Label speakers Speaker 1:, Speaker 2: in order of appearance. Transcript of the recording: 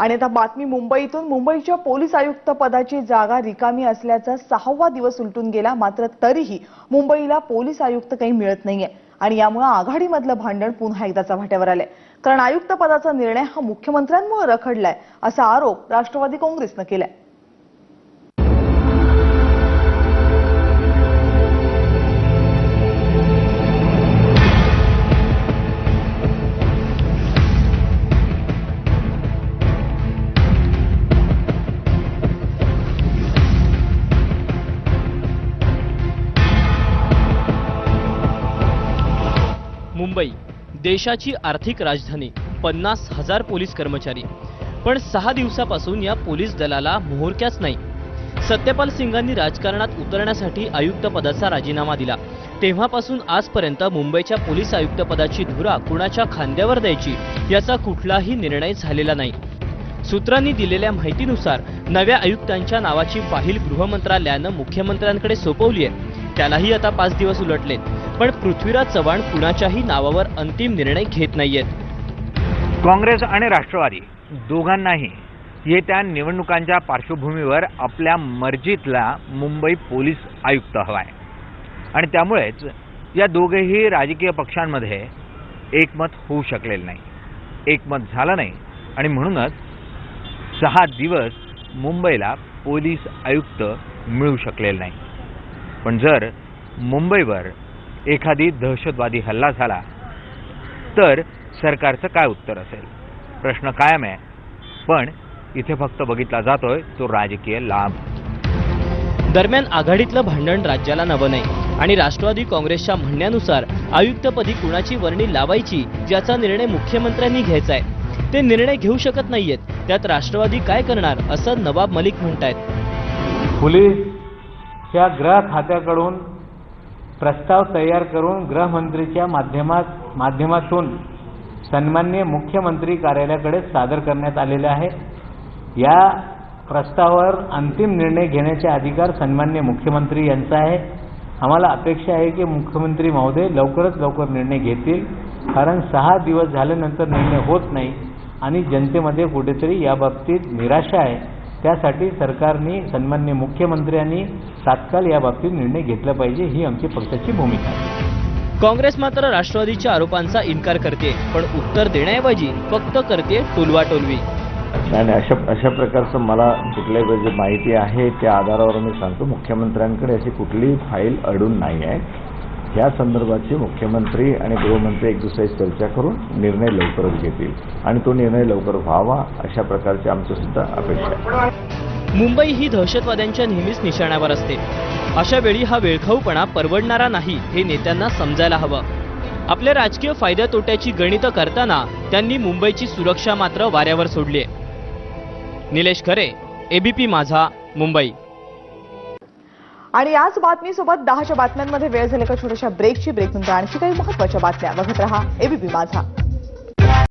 Speaker 1: आणि आता बातमी मुंबईतून. मुंबईच्या पोलीस आयुक्त पदाची जागा रिकामी असल्याचा सहावा दिवस उलटून गेला. मात्र तरीही मुंबईला पोलीस आयुक्त काही मिळत नाहीये. आणि यामुळे आघाडीमधलं भांडण पुन्हा एकदा चव्हाट्यावर आलंय. कारण आयुक्त पदाचा निर्णय हा मुख्यमंत्र्यांमुळे रखडलाय असा आरोप राष्ट्रवादी काँग्रेसनं केलाय.
Speaker 2: मुंबई देशाची आर्थिक राजधानी पन्नास हजार पोलीस कर्मचारी. पण सहा दिवसापासून या पोलीस दलाला मोहरक्याच नाही. सत्यपाल सिंगांनी राजकारणात उतरण्यासाठी आयुक्त पदाचा राजीनामा दिला. तेव्हापासून आजपर्यंत मुंबईच्या पोलीस आयुक्त पदाची धुरा कुणाच्या खांद्यावर द्यायची याचा कुठलाही निर्णय झालेला नाही. सूत्रांनी दिलेल्या माहितीनुसार नव्या आयुक्तांच्या नावाची फाईल गृहमंत्रालयानं मुख्यमंत्र्यांकडे सोपवली आहे त्यालाही आता पाच दिवस उलटलेत. पण पृथ्वीराज चव्हाण कुणाच्याही नावावर अंतिम निर्णय घेत नाहीयेत.
Speaker 3: काँग्रेस आणि राष्ट्रवादी दोघांनाही येत्या निवडणुकांच्या पार्श्वभूमीवर आपल्या मर्जीतला मुंबई पोलीस आयुक्त हवा आहे आणि त्यामुळेच या दोघेही राजकीय पक्षांमध्ये एकमत होऊ शकलेलं नाही. एकमत झालं नाही आणि म्हणूनच सहा दिवस मुंबईला पोलीस आयुक्त मिळू शकलेलं नाही. पण जर मुंबईवर एखादी दहशतवादी हल्ला झाला तर सरकारचं काय उत्तर असेल? प्रश्न कायम आहे. पण इथे फक्त बघितला जातोय तो राजकीय लाभ
Speaker 2: दरम्यान आघाडीतलं भांडण राज्याला नवं नाही आणि राष्ट्रवादी काँग्रेसच्या म्हणण्यानुसार आयुक्तपदी कुणाची वर्णी लावायची ज्याचा निर्णय मुख्यमंत्र्यांनी घ्यायचा आहे ते निर्णय घेऊ शकत नाहीयेत. त्यात राष्ट्रवादी काय करणार असं नवाब मलिक म्हणतायत.
Speaker 4: पोलीसच्या गृह खात्याकडून प्रस्ताव तयार करून गृहमंत्रीच्या माध्यमात माध्यमातून सन्मान्य मुख्यमंत्री कार्यालयाकडे सादर करण्यात आलेले आहे. या प्रस्तावावर अंतिम निर्णय घेण्याचे अधिकार सन्मान्य मुख्यमंत्री यांचा आहे. आम्हाला अपेक्षा आहे की मुख्यमंत्री महोदय लवकरच लवकर निर्णय घेतील कारण सहा दिवस झाल्यानंतर निर्णय होत नाही आणि जनतेमध्ये कुठेतरी याबाबतीत निराशा आहे. त्यासाठी सरकारने सन्मान्य मुख्यमंत्र्यांनी तात्काळ याबाबतीत निर्णय घेतला पाहिजे ही आमची पक्षाची भूमिका आहे.
Speaker 2: काँग्रेस मात्र राष्ट्रवादीच्या आरोपांचा इन्कार करते पण उत्तर देण्याऐवजी फक्त करते टोलवाटोलवी
Speaker 5: आणि अशा अशा प्रकारचं मला कुठल्या जे माहिती आहे त्या आधारावर मी सांगतो मुख्यमंत्र्यांकडे अशी कुठलीही फाईल अडून नाही आहे. या संदर्भाची मुख्यमंत्री आणि गृहमंत्री एक दुसऱ्याची चर्चा करून निर्णय लवकरच घेतील. आणि तो निर्णय लवकर व्हावा अशा प्रकारची आमची सुद्धा अपेक्षा आहे.
Speaker 2: मुंबई ही दहशतवाद्यांच्या नेहमीच निशाण्यावर असते. अशा वेळी हा वेळखाऊपणा परवडणारा नाही हे नेत्यांना समजायला हवं. आपल्या राजकीय फायद्या तोट्याची गणितं करताना त्यांनी मुंबईची सुरक्षा मात्र वाऱ्यावर सोडली निलेश खरे एबीपी माझा मुंबई.
Speaker 1: आणि याच बातमीसोबत दहाच्या बातम्यांमध्ये वेळ झाली का छोट्याशा ब्रेकची ब्रेक नंतर आणखी काही महत्त्वाच्या बातम्या बघत रहा. एबीपी माझा.